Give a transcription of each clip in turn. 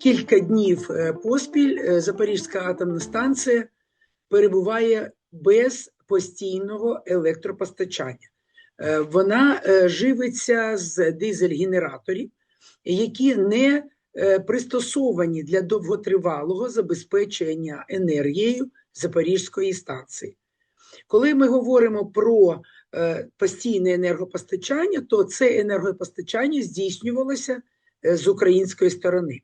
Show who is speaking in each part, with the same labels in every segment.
Speaker 1: кілька днів е, поспіль е, Запорізька атомна станція перебуває без постійного електропостачання. Е, Вона живиться з дизель-генераторів, які не пристосовані для довготривалого забезпечення енергією Запорізької станції. Коли ми говоримо про постійне енергопостачання, то це енергопостачання здійснювалося з української сторони.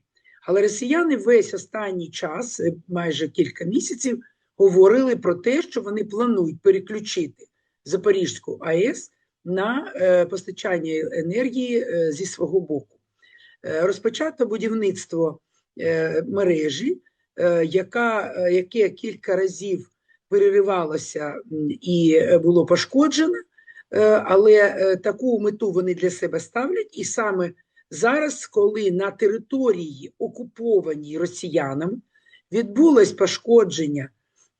Speaker 1: Але росіяни весь останній час, е, майже кілька місяців, говорили про те, що вони планують переключити Запорізьку АЕС на е, постачання енергії е, зі свого боку. Розпочато будівництво мережі, яка, яке кілька разів переривалося і було пошкоджено, але таку мету вони для себе ставлять, і саме зараз, коли на території, окупованій росіянами, відбулось пошкодження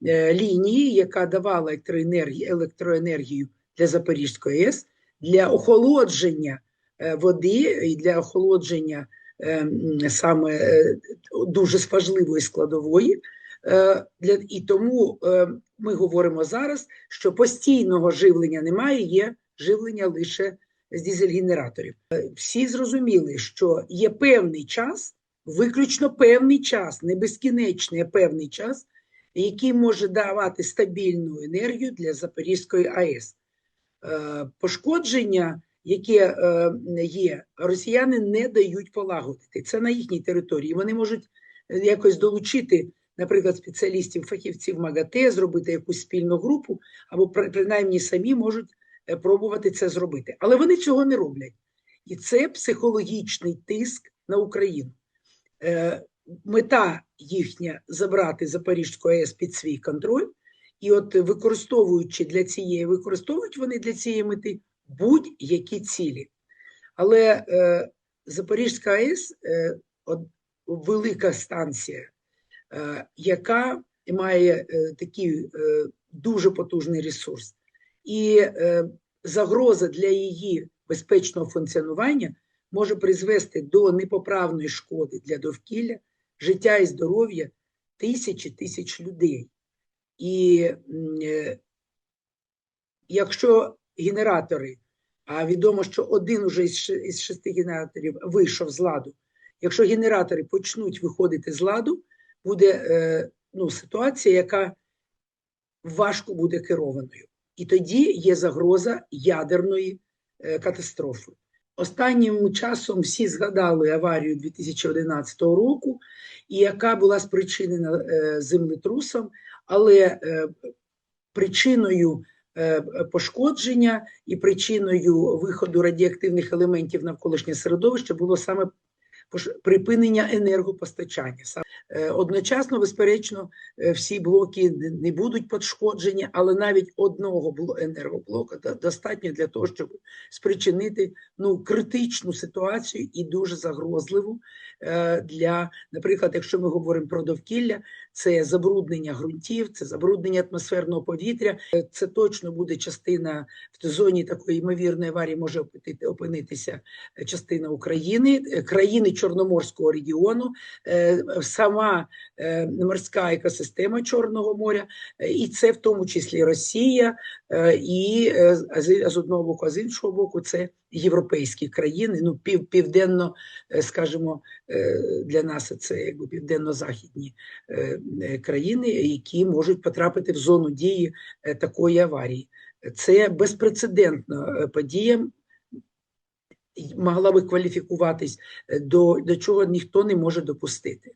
Speaker 1: е, лінії, яка давала електроенергію, для Запорізької АЕС, для охолодження е, води і для охолодження е, саме дуже важливої складової. Для, і тому ми говоримо зараз, що постійного живлення немає, є живлення лише з дизель-генераторів. Е, Всі зрозуміли, що є певний час, виключно певний час, не безкінечний, а певний час, який може давати стабільну енергію для Запорізької АЕС. Е, Пошкодження, яке е, є, росіяни не дають полагодити. Це на їхній території. Вони можуть якось долучити, наприклад, спеціалістів, фахівців МАГАТЕ, зробити якусь спільну групу, або принаймні самі можуть пробувати це зробити. Але вони цього не роблять. І це психологічний тиск на Україну. Е, Мета їхня забрати Запорізьку АЕС під свій контроль, і от використовуючи для цієї, використовують вони для цієї мети будь-які цілі. Але е, Запорізька АЕС е, от, велика станція, е, яка має е, такий е, дуже потужний ресурс, і е, загроза для її безпечного функціонування може призвести до непоправної шкоди для довкілля, життя і здоров'я тисячі тисяч людей. І е, якщо генератори, а відомо, що один уже із шести генераторів вийшов з ладу, якщо генератори почнуть виходити з ладу, буде е, ну, ситуація, яка важко буде керованою. І тоді є загроза ядерної е, катастрофи. Останнім часом всі згадали аварію 2011 року, і яка була спричинена е, землетрусом, але е, причиною пошкодження і причиною виходу радіоактивних елементів навколишнє середовище було саме припинення енергопостачання. Е, Одночасно, безперечно, е, всі блоки не- будуть пошкоджені, але навіть одного бло- енергоблока достатньо для того, щоб спричинити ну, критичну ситуацію і дуже загрозливу е, для, наприклад, якщо ми говоримо про довкілля, це забруднення ґрунтів, це забруднення атмосферного повітря. Це точно буде частина в зоні такої ймовірної аварії може опинитися частина України, країни Чорноморського регіону, е, сама е, морська екосистема Чорного моря, і це в тому числі Росія, е, і з- одного боку, а з іншого боку, це європейські країни, ну пів, південно, скажімо, для нас це якби південно-західні країни, які можуть потрапити в зону дії такої аварії. Це безпрецедентна подія. Могла би кваліфікуватись е, до, до чого ніхто не може допустити.